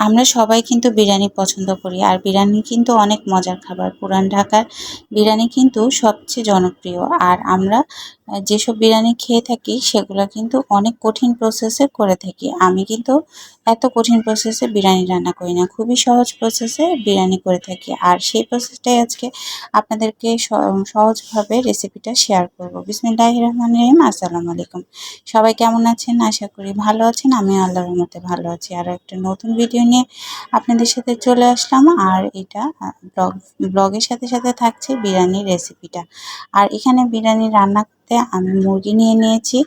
আমরা সবাই কিন্তু বিরিয়ানি পছন্দ করি, আর বিরিয়ানি কিন্তু অনেক মজার খাবার। পুরান ঢাকার বিরিয়ানি কিন্তু সবচেয়ে জনপ্রিয়, আর আমরা যেসব বিরিয়ানি খেয়ে থাকি সেগুলো কিন্তু অনেক কঠিন প্রসেসে করে থাকি। আমি কিন্তু এত কঠিন প্রসেসে বিরিয়ানি রান্না করি না, খুবই সহজ প্রসেসে বিরিয়ানি করে থাকি। আর সেই প্রসেসটাই আজকে আপনাদেরকে সহজভাবে রেসিপিটা শেয়ার করব। বিসমিল্লাহ রহমান রহিম, আসসালামু আলাইকুম। সবাই কেমন আছেন? আশা করি ভালো আছেন। আমি আল্লাহর মতে ভালো আছি। আর একটা নতুন ভিডিও নিয়ে আপনাদের সাথে চলে আসলাম। আর এটা ব্লগ, ব্লগের সাথে সাথে থাকছে বিরিয়ানির রেসিপিটা আর এখানে বিরিয়ানি রান্না করতে আমি মুরগি নিয়ে নিয়েছি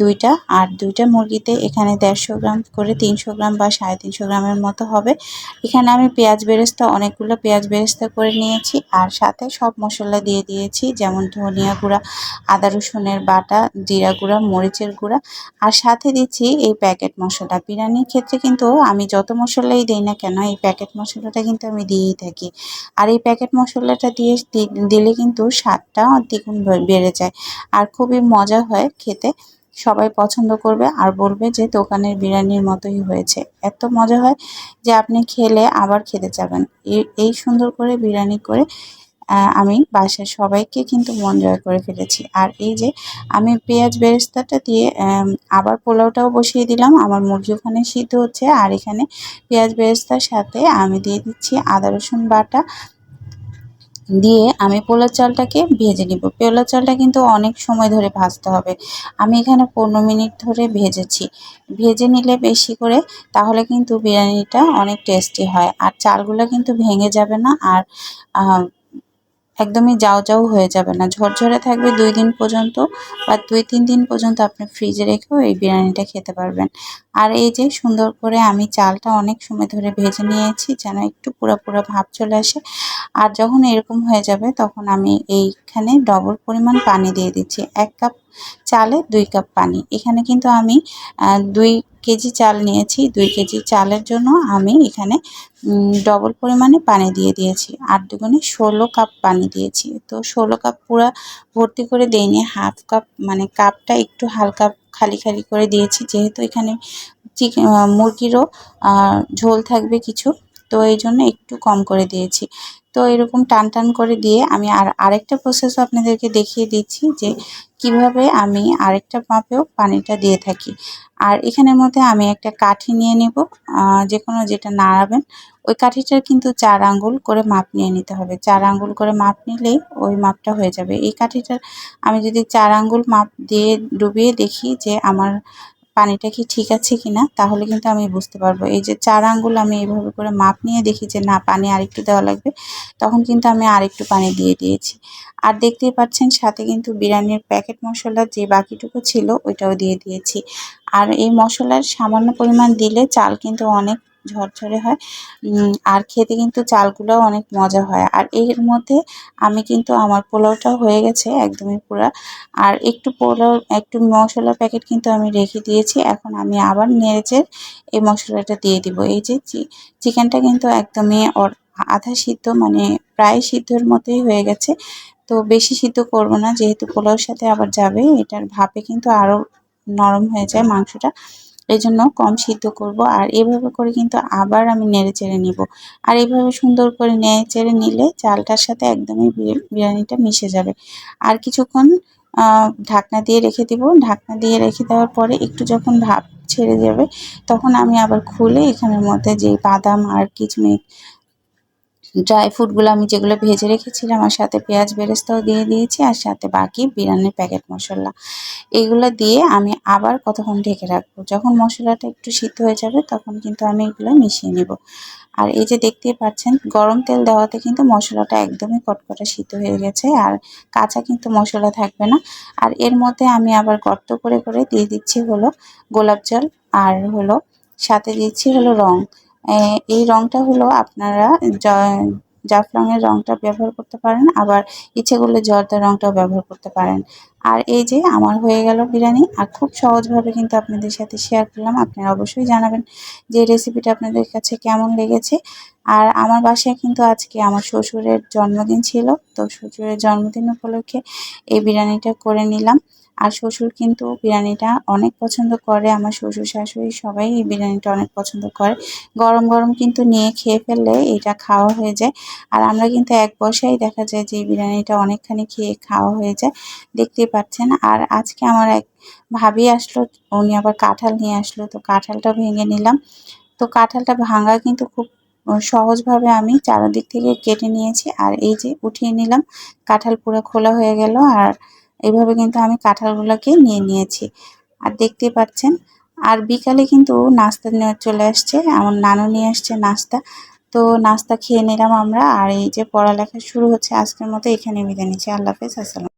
দুইটা, আর দুইটা মুরগিতে এখানে দেড়শো গ্রাম করে তিনশো গ্রাম বা সাড়ে তিনশো গ্রামের মতো হবে। এখানে আমি পেঁয়াজ বেরেস্তা, অনেকগুলো পেঁয়াজ বেরেস্তা করে নিয়েছি, আর সাথে সব মশলা দিয়ে দিয়েছি, যেমন ধনিয়া গুঁড়া, আদা রসুনের বাটা, জিরা গুঁড়া, মরিচের গুঁড়া, আর সাথে দিচ্ছি এই প্যাকেট মশলা। বিরিয়ানির ক্ষেত্রে কিন্তু আমি যত মশলাই দিই না কেন, এই প্যাকেট মশলাটা কিন্তু আমি দিয়েই থাকি। আর এই প্যাকেট মশলাটা দিয়ে দিলে কিন্তু স্বাদটা দ্বিগুণ বেড়ে যায়। আর খুবই মজা হয় খেতে। সবাই পছন্দ করবে আর বলবে যে দোকানের বিরিয়ানির মতোই হয়েছে। এত মজা হয় যে আপনি খেলে আবার খেতে যাবেন এই সুন্দর করে বিরিয়ানি করে আমি বাসার সবাইকে কিন্তু মন জয় করে ফেলেছি। আর এই যে আমি পেঁয়াজ বেরেস্তাটা দিয়ে আবার পোলাওটাও বসিয়ে দিলাম। আমার মুরগি ওখানে সিদ্ধ হচ্ছে। আর এখানে পেঁয়াজ বেরেস্তার সাথে আমি দিয়ে দিচ্ছি আদা রসুন বাটা। দিয়ে আমি পোলার চালটাকে ভেজে নিব। পোলার চালটা কিন্তু অনেক সময় ধরে ভাজতে হবে। আমি এখানে পনেরো মিনিট ধরে ভেজেছি। ভেজে নিলে বেশি করে তাহলে কিন্তু বিরিয়ানিটা অনেক টেস্টি হয়। আর চালগুলো কিন্তু ভেঙে যাবে না। আর একদমই যাও যাও হয়ে যাবে না। ঝরঝরে থাকবে দুই দিন পর্যন্ত বা দুই তিন দিন পর্যন্ত আপনি ফ্রিজে রেখেও এই বিরিয়ানিটা খেতে পারবেন। আর এই যে সুন্দর করে আমি চালটা অনেক সময় ধরে ভেজে নিয়েছি যেন একটু পুরো পুরো ভাব চলে আসে। আর যখন এরকম হয়ে যাবে তখন আমি এইখানে ডবল পরিমাণ পানি দিয়ে দিচ্ছি। এক কাপ চালে দুই কাপ পানি। এখানে কিন্তু আমি দুই কেজি চাল নিয়েছি। দুই কেজি চালের জন্য আমি এখানে ডবল পরিমাণে পানি দিয়ে দিয়েছি। আর দুগুণে ষোলো কাপ পানি দিয়েছি। তো ষোলো কাপ পুরো ভর্তি করে দিইনি। হাফ কাপ মানে কাপটা একটু হালকা খালি খালি করে দিয়েছি। যেহেতু এখানে চিকেন মুরগিরও ঝোল থাকবে কিছু। তো এই জন্য একটু কম করে দিয়েছি। তো এরকম টান টান করে দিয়ে আমি আর আরেকটা প্রসেসও আপনাদেরকে দেখিয়ে দিচ্ছি যে কীভাবে আমি আরেকটা মাপেও পানিটা দিয়ে থাকি। আর এখানের মধ্যে আমি একটা কাঠি নিয়ে নেব যে কোনো যেটা নাড়াবেন। ওই কাঠিটার কিন্তু চার আঙ্গুল করে মাপ নিয়ে নিতে হবে। চার আঙ্গুল করে মাপ নিলেই ওই মাপটা হয়ে যাবে। এই কাঠিটার আমি যদি চার আঙ্গুল মাপ দিয়ে ডুবিয়ে দেখি যে আমার পানিটা কি ঠিক আছে কি না তাহলে কিন্তু আমি বুঝতে পারব। এই যে চার আঙ্গুল আমি এইভাবে করে মাপ নিয়ে দেখি যে না, পানি আরেকটু দেওয়া লাগবে, তখন কিন্তু আমি আরেকটু পানি দিয়ে দিয়েছি। আর দেখতেই পাচ্ছেন, সাথে কিন্তু বিরিয়ানির প্যাকেট মশলা যে বাকিটুকু ছিল, ওইটাও দিয়ে দিয়েছি। আর এই মশলার সামান্য পরিমাণ দিলে চাল কিন্তু অনেক ঝরঝরে হয়। আর খেতে কিন্তু চালগুলোও অনেক মজা হয়। আর এর মধ্যে আমি কিন্তু আমার পোলাওটা হয়ে গেছে একদমই পুরা। আর একটু পোলাও, একটু মশলা প্যাকেট কিন্তু আমি রেখে দিয়েছি। এখন আমি আবার নেড়েচে এই মশলাটা দিয়ে দিব। এই যে চিকেনটা কিন্তু একদমই আধা সিদ্ধ মানে প্রায় সিদ্ধর মতোই হয়ে গেছে। তো বেশি সিদ্ধ করব না, যেহেতু পোলাওর সাথে আবার যাবে, এটার ভাপে কিন্তু আরও নরম হয়ে যায় মাংসটা। এই জন্য কম সিদ্ধ করব। আর এভাবে করে কিন্তু আবার আমি নেড়ে চেড়ে নিব। আর এইভাবে সুন্দর করে নেড়ে চেড়ে নিলে চালটার সাথে একদমই বিরিয়ানিটা মিশে যাবে। আর কিছুক্ষণ ঢাকনা দিয়ে রেখে দিব। ঢাকনা দিয়ে রেখে দেওয়ার পরে একটু যখন ভাপ ছেড়ে যাবে, তখন আমি আবার খুলে এখানের মধ্যে যে বাদাম আর কিচমিচ ড্রাই ফ্রুটগুলো আমি যেগুলো ভেজে রেখেছিলাম, আর সাথে পেঁয়াজ বেরেস্তাও দিয়ে দিয়েছি, আর সাথে বাকি বিরিয়ানির প্যাকেট মশলা। এগুলো দিয়ে আমি আবার কতক্ষণ ঢেকে রাখব? যখন মশলাটা একটু সিদ্ধ হয়ে যাবে, তখন কিন্তু আমি এগুলো মিশিয়ে নেব। আর এই যে দেখতেই পাচ্ছেন, গরম তেল দেওয়াতে কিন্তু মশলাটা একদমই কটকটা সিদ্ধ হয়ে গেছে, আর কাঁচা কিন্তু মশলা থাকবে না। আর এর মধ্যে আমি আবার গর্ত করে করে দিয়ে দিচ্ছি হলো গোলাপ জল, আর হলো, সাথে দিচ্ছি হলো রং। এই রংটা হলো আপনারা জাফরানের রংটা ব্যবহার করতে পারেন, আবার ইচ্ছে করলে জর্দার রংটাও ব্যবহার করতে পারেন। আর এই যে আমার হয়ে গেল বিরিয়ানি, আর খুব সহজভাবে কিন্তু আপনাদের সাথে শেয়ার করলাম। আপনারা অবশ্যই জানাবেন যে রেসিপিটা আপনাদের কাছে কেমন লেগেছে। আর আমার বাসায় কিন্তু আজকে আমার শ্বশুরের জন্মদিন ছিল, তো শ্বশুরের জন্মদিন উপলক্ষে এই বিরিয়ানিটা করে নিলাম। আর শ্বশুর কিন্তু বিরিয়ানিটা অনেক পছন্দ করে, আমার শ্বশুর শাশুড়ি সবাই এই বিরিয়ানিটা অনেক পছন্দ করে। গরম গরম কিন্তু নিয়ে খেয়ে ফেললে এটা খাওয়া হয়ে যায়। আর আমরা কিন্তু এক বসাই দেখা যায় যে এই বিরিয়ানিটা অনেকখানি খেয়ে খাওয়া হয়ে যায়। দেখতেই পাচ্ছেন আর আজকে আমার এক ভাবি আসলো, উনি আবার কাঁঠাল নিয়ে আসলো, তো কাঁঠালটা ভেঙে নিলাম। তো কাঁঠালটা ভাঙা কিন্তু খুব সহজভাবে আমি চারদিক থেকে কেটে নিয়েছি আর এই যে উঠিয়ে নিলাম, কাঁঠাল পুরো খোলা হয়ে গেল আর এইভাবে কিন্তু আমি কাঁঠালগুলোকে নিয়ে নিয়েছি। আর দেখতেই পাচ্ছেন, আর বিকালে কিন্তু নাস্তা নেওয়া চলে আসছে, আমার নানু নিয়ে আসছে নাস্তা। তো নাস্তা খেয়ে নিলাম আমরা আর এই যে পড়ালেখা শুরু হচ্ছে, আজকের মতো এখানে বিদায় নিচ্ছি। আল্লাহ হাফেজ, আসসালাম